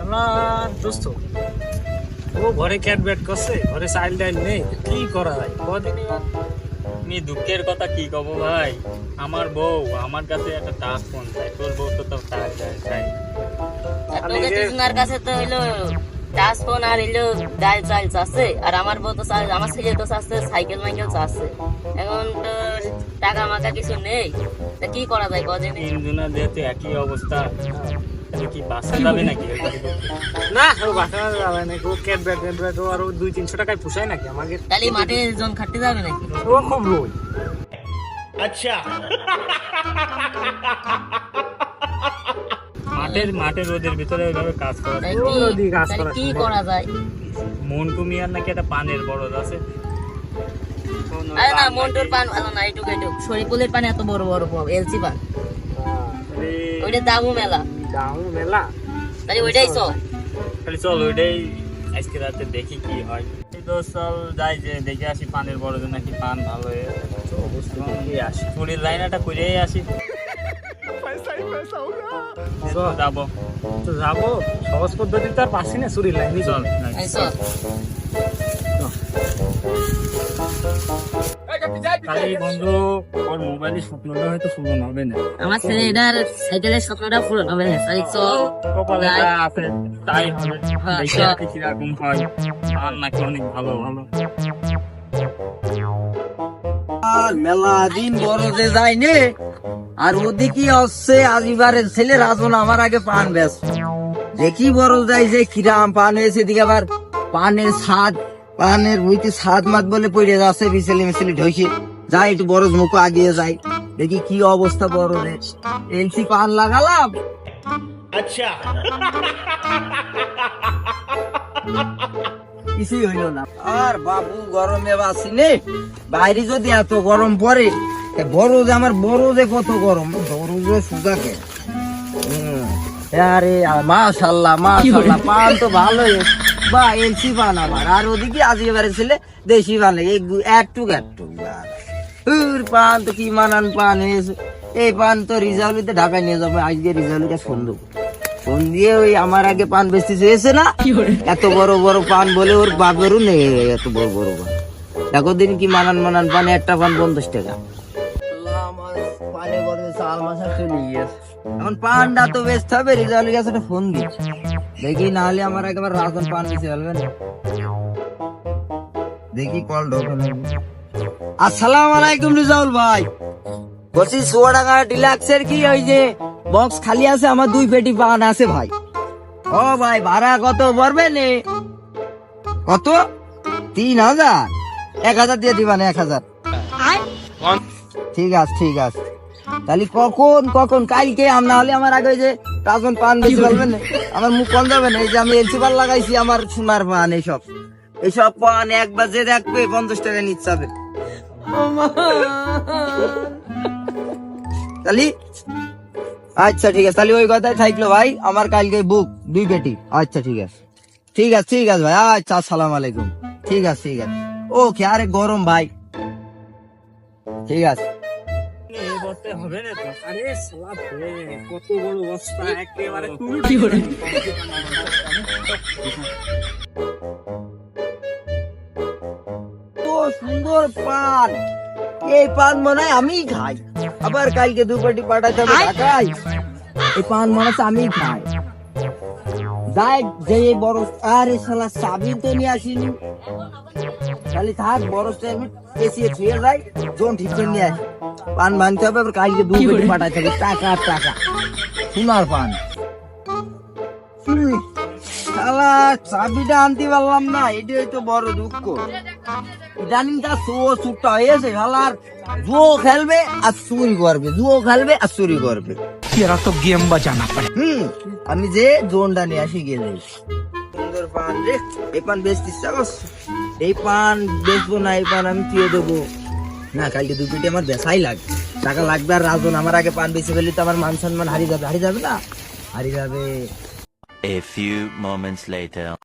আমার দোস্ত। ও ঘরে ক্যাট ব্যাট করছে ঘরে চাইল্ড ডাইল নেই কি করা যায়? কদিনই আমি দুঃখের কথা কি কব ভাই? আমার বউ আমার কাছে একটা টাচ ফোন চাই। তোর বউ তো তো টাচ চাই। খালি তোকে যে- দুজনার কাছে তো হইল টাচ ফোন আর হইল ডাইল চাইল আছে। আর আমার বউ তো চাই- আমার ছেলে তো চাচ্ছে সাইকেল মাইকেল চাচ্ছে। এখন তো টাকা মাকা কিছু নেই? তা কি করা যায় কদিন যেহেতু একই অবস্থা। কি বাসা যাবে নাকি? না ও বাসা যাবে না ও ক্যাট ব্যাট ক্যাট ব্যাট ও আর ও দুই তিনশো টাকায় পোষায় নাকি আমাকে? তাহলে মাঠে জন খাটতে যাবে নাকি? ও খুব রোজ। মাঠের মাঠের রোদের ভিতরে ওইভাবে কাজ করা। কি কাজ করা কি করা যায়? মন্টু মিয়ার নাকি একটা পানের বড়দ আছে? মন্টুর পান ভালো না এইটুকু এইটুকু। শরীফুলের পান এত বড় বড় পাব এলসি পান। ওইটা দামও মেলা। দাম মেলা? তাহলে ওইটাই চল। তাহলে চল ওইটাই আজকে রাতে দেখি কি হয়। তো চল যাই যে দেখে আসি পানের বড়দ নাকি পান ভালো হয়ে আসি? চুরির লাইনাটা করেই আসি। চল। যাব। তো যাব? সহজ পদ্ধতি তো আর পাচ্ছি না চুরির লাইন। চল। এই চল বন্ধু ওর মোবাইলে স্বপ্নটা হয়তো পূরণ হবে না। আমার ছেলে এটার সাইকেলের স্বপ্নটা পূরণ হবে না তাই চল কপালে যা আছে তাই হবে। হ্যাঁ, দেখি চল। কীরকম হয়। আর নাকি অনেক ভালো ভালো। আর মেলা দিন বড়তে যায়নি আর ওদিকে হচ্ছে আজিবারের ছেলে রাজন আমার আগে পান ব্যস্ত দেখি বড় যাই যে কিরাম পান হয়েছে এদিকে আবার পানের স্বাদ পানের বইতে সাত মাত বলে পড়ে যাচ্ছে মিছেলে মিছেলে ঢইকে যাই একটু বড় মুখ আগিয়ে যাই। দেখি কি অবস্থা বড় রে। এলসি পান লাগালাম। কিছুই হইল না। আর বাবু গরমে বাসি নে। বাইরে যদি এত গরম পড়ে বড় যে আমার বড় যে কত গরম। বড় যে সুগাকে আরে মাশাল্লাহ মাশাল্লাহ পান তো ভালোই। বা এলসি পান আমার আর ওদিকে আজকে এবারে ছেলে দেশি পান উর পান তো কি মানান পান হয়েছে। এই পান তো রিজাউলিতে ঢাকায় নিয়ে যাবে আজকে রিজাউলিটা সুন্দর ফোন দিয়ে ওই আমার আগে পান বেচতে চেয়েছে না? এত বড় বড় পান বলে ওর বাপেরও নেই এত বড় বড় পান। দেখো দিন কি মানান মানান পান একটা পান পঞ্চাশ টাকা। পানে বলে চাল মাসা চলে গিয়েছে। এখন পানটা তো বেচতে হবে রিজাউলের কাছে একটা ফোন দিচ্ছি। দেখি নাহলে আমার একেবারে রাজন পান ফেলবে না। দেখি কল ঢোকে আসসালাম আলাইকুম রিজাউল ভাই। বলছি সোয়া টাকা ডিলাক্সের কি ওই যে বক্স খালি আছে? আমার দুই পেটি পান আছে ভাই। ও ভাই ভাড়া কত পড়বে নে? কত? তিন হাজার? এক হাজার দিয়ে দিবান এক হাজার। ঠিক আছে ঠিক আছে। তাহলে কখন কখন? কালকে আম না হলে আমার আগে যে রাজন পান বেশি বলবেন না? আমার মুখ কম যাবে না? এই যে আমি এলসি পান লাগাইছি আমার সোনার পান এইসব। এইসব পান এক বাজে রাখবে পঞ্চাশ টাকা নিচ্ছে হবে তাহলে আচ্ছা ঠিক আছে। তাহলে ওই কথাই থাকল ভাই আমার কালকে বুক দুই পেটি। আচ্ছা ঠিক আছে। ঠিক আছে ঠিক আছে ভাই। আচ্ছা আসসালাম আলাইকুম। ঠিক আছে ঠিক আছে। ওকে আরে গরম ভাই। ঠিক আছে। হবে না তো? আরে সালা রে, কত বড় বস্তা একেবারে তো সুন্দর পান। এই পান মনে হয় আমি খাই। আবার কালকে দু পেটি পাঠাতে হবে ঢাকায়। এই পান মনে আমি খাই। যাই যে বড় আরে শালা চাবি তো নিয়ে আসিনি। খালি থাক বড় চেয়ারম্যান এসিয়ে ছুঁয়ে যায় জোন ঠিক নিয়ে আসে। পান ভাঙতে হবে আবার কাজকে কোটি পাঠাতে হবে। টাকা টাকা। সোনার পান। শালা চাবিটা আনতে পারলাম না এটাই তো বড় দুঃখ। ইদানিং তার সো সুটটা হয়েছে শালার। জুয়ো খেলবে আর চুরি করবে জুয়ো খেলবে আর চুরি করবে। এরা তো গেম বাজানা পারে হুম আমি যে জোনটা নিয়ে আসি গেলে। সুন্দর পান রে এই পান বেশ দিচ্ছে এই পান বেচবো না, এই পান আমি তুই দেবো। না, কালকে দু পেটি আমার বেচাই লাগবে টাকা লাগবে আর রাজন আমার আগে পান বেচে ফেললে তো আমার মান সম্মান হারিয়ে যাবে হারিয়ে যাবে না? হারিয়ে যাবে। A few moments later.